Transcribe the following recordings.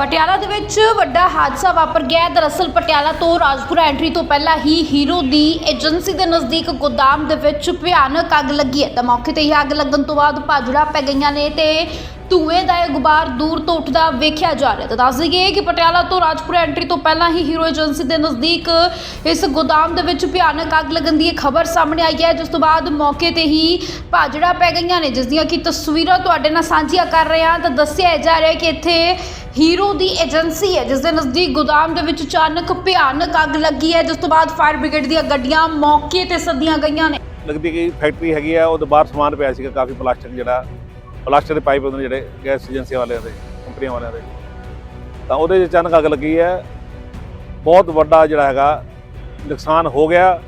ਪਟਿਆਲਾ ਦੇ ਵਿੱਚ ਵੱਡਾ ਹਾਦਸਾ ਵਾਪਰ ਗਿਆ ਹੈ। ਦਰਅਸਲ ਪਟਿਆਲਾ ਤੋਂ ਰਾਜਪੁਰਾ ਐਂਟਰੀ ਤੋਂ ਪਹਿਲਾਂ ਹੀ ਹੀਰੋ ਦੀ ਏਜੰਸੀ ਦੇ ਨਜ਼ਦੀਕ ਗੋਦਾਮ ਦੇ ਵਿੱਚ ਭਿਆਨਕ ਅੱਗ ਲੱਗੀ ਹੈ। ਤਾਂ ਮੌਕੇ ਤੇ ਹੀ ਅੱਗ ਲੱਗਣ ਤੋਂ ਬਾਅਦ ਭਾਜੜਾ ਪੈ ਗਈਆਂ ਨੇ ਤੇ ਧੂਏ ਦਾ ਇਹ ਗੁਬਾਰ ਦੂਰ ਤੋਂ ਉੱਠਦਾ ਵੇਖਿਆ ਜਾ ਰਿਹਾ ਤਾਂ ਦੱਸ ਦਈਏ ਕਿ ਪਟਿਆਲਾ ਤੋਂ ਰਾਜਪੁਰਾ ਐਂਟਰੀ ਤੋਂ ਪਹਿਲਾਂ ਹੀ ਹੀਰੋ ਏਜੰਸੀ ਦੇ ਨਜ਼ਦੀਕ ਇਸ ਗੋਦਾਮ ਦੇ ਵਿੱਚ ਭਿਆਨਕ ਅੱਗ ਲੱਗਣ ਦੀ ਇਹ ਖਬਰ ਸਾਹਮਣੇ ਆਈ ਹੈ। ਜਿਸ ਤੋਂ ਬਾਅਦ ਮੌਕੇ ਤੇ ਹੀ ਭਾਜੜਾ ਪੈ ਗਈਆਂ ਨੇ, ਜਿਸ ਦੀਆਂ ਕਿ ਤਸਵੀਰਾਂ ਤੁਹਾਡੇ ਨਾਲ ਸਾਂਝੀਆਂ ਕਰ ਰਹੇ ਹਾਂ। ਤਾਂ ਦੱਸਿਆ ਜਾ ਰਿਹਾ ਹੈ ਕਿ ਇੱਥੇ ਹੀਰੋ ਦੀ ਏਜੰਸੀ ਹੈ, ਜਿਸ ਦੇ ਨਜ਼ਦੀਕ ਗੋਦਾਮ ਦੇ ਵਿੱਚ ਅਚਾਨਕ ਭਿਆਨਕ ਅੱਗ ਲੱਗੀ ਹੈ, ਜਿਸ ਤੋਂ ਬਾਅਦ ਫਾਇਰ ਬ੍ਰਿਗੇਡ ਦੀਆਂ ਗੱਡੀਆਂ ਮੌਕੇ ਤੇ ਸੱਦੀਆਂ ਗਈਆਂ ਨੇ। ਲੱਗਦੀ ਕਿ ਫੈਕਟਰੀ ਹੈਗੀ ਆ, ਉਹਦੇ ਬਾਹਰ ਸਮਾਨ ਪਿਆ ਸੀਗਾ, ਕਾਫੀ ਪਲਾਸਟਿਕ ਜਿਹੜਾ, ਪਲਾਸਟਿਕ ਦੇ ਪਾਈਪ ਹੁੰਦੇ ਜਿਹੜੇ ਗੈਸ ਏਜੰਸੀ ਵਾਲਿਆਂ ਦੇ, ਕੰਪਨੀਆਂ ਵਾਲਿਆਂ ਦੇ। ਤਾਂ ਉਹਦੇ 'ਚ ਅਚਾਨਕ ਅੱਗ ਲੱਗੀ ਹੈ। ਬਹੁਤ ਵੱਡਾ ਜਿਹੜਾ ਹੈਗਾ, ਨੁਕਸਾਨ ਹੋ ਗਿਆ,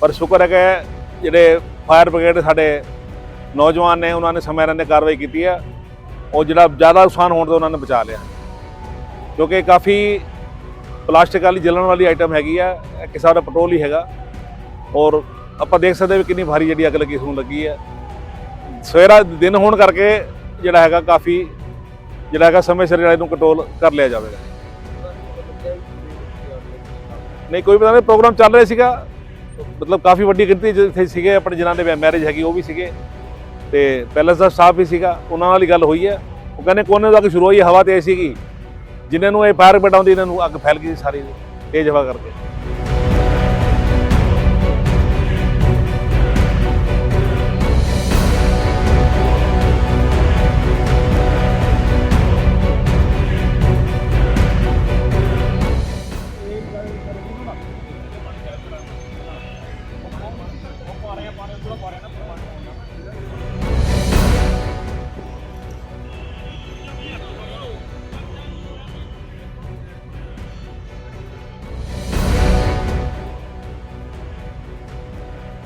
ਪਰ ਸ਼ੁਕਰ ਹੈ ਕਿ ਜਿਹੜੇ ਫਾਇਰ ਬ੍ਰਿਗੇਡ ਸਾਡੇ ਨੌਜਵਾਨ ਨੇ, ਉਹਨਾਂ ਨੇ ਸਮੇਂ ਰਹਿੰਦੇ ਕਾਰਵਾਈ ਕੀਤੀ ਹੈ। ਉਹ ਜਿਹੜਾ ਜ਼ਿਆਦਾ ਨੁਕਸਾਨ ਹੋਣ ਤੋਂ ਉਹਨਾਂ ਨੇ ਬਚਾ ਲਿਆ। ਕਿਉਂਕਿ ਕਾਫੀ ਪਲਾਸਟਿਕ ਵਾਲੀ ਜਲਣ ਵਾਲੀ ਆਈਟਮ ਹੈਗੀ ਆ, ਇਹ ਕਿਸੇ ਦਾ ਪੈਟਰੋਲ ਹੀ ਹੈਗਾ। ਔਰ ਆਪਾਂ ਦੇਖ ਸਕਦੇ ਵੀ ਕਿੰਨੀ ਭਾਰੀ ਜਿਹੜੀ ਅੱਗ ਲੱਗੀ ਨੂੰ ਲੱਗੀ ਹੈ ਸਵੇਰਾ ਦਿਨ ਹੋਣ ਕਰਕੇ ਜਿਹੜਾ ਹੈਗਾ ਕਾਫੀ, ਜਿਹੜਾ ਹੈਗਾ ਸਮੇਂ ਸਿਰ ਜਿਹੜਾ ਇਹਨੂੰ ਕੰਟਰੋਲ ਕਰ ਲਿਆ ਜਾਵੇਗਾ। ਨਹੀਂ, ਕੋਈ ਪਤਾ ਨਹੀਂ ਪ੍ਰੋਗਰਾਮ ਚੱਲ ਰਿਹਾ ਸੀਗਾ। ਮਤਲਬ ਕਾਫੀ ਵੱਡੀ ਗਿਣਤੀ ਜਿੱਥੇ ਸੀਗੇ, ਆਪਣੇ ਜਿਨ੍ਹਾਂ ਦੇ ਮੈਰਿਜ ਹੈਗੀ, ਉਹ ਵੀ ਸੀਗੇ। ਤੇ ਪੈਲਸ ਦਾ ਸਟਾਫ ਵੀ ਸੀਗਾ, ਉਹਨਾਂ ਨਾਲ ਹੀ ਗੱਲ ਹੋਈ ਹੈ ਉਹ ਕਹਿੰਦੇ ਕੋਨੇ ਤੋਂ ਅੱਗ ਸ਼ੁਰੂ ਹੋਈ, ਹਵਾ 'ਤੇ ਸੀਗੀ। ਜਿਨ੍ਹਾਂ ਨੂੰ ਇਹ ਫਾਇਰ ਬ੍ਰਿਗੇਡ ਇਹਨਾਂ ਨੂੰ ਅੱਗ ਫੈਲ ਗਈ ਸਾਰੀ ਤੇਜ਼ ਹਵਾ ਕਰਕੇ। ਪਾ ਰਹੇ ਆ ਪਾ ਰਹੇ ਆ ਪੂਰਾ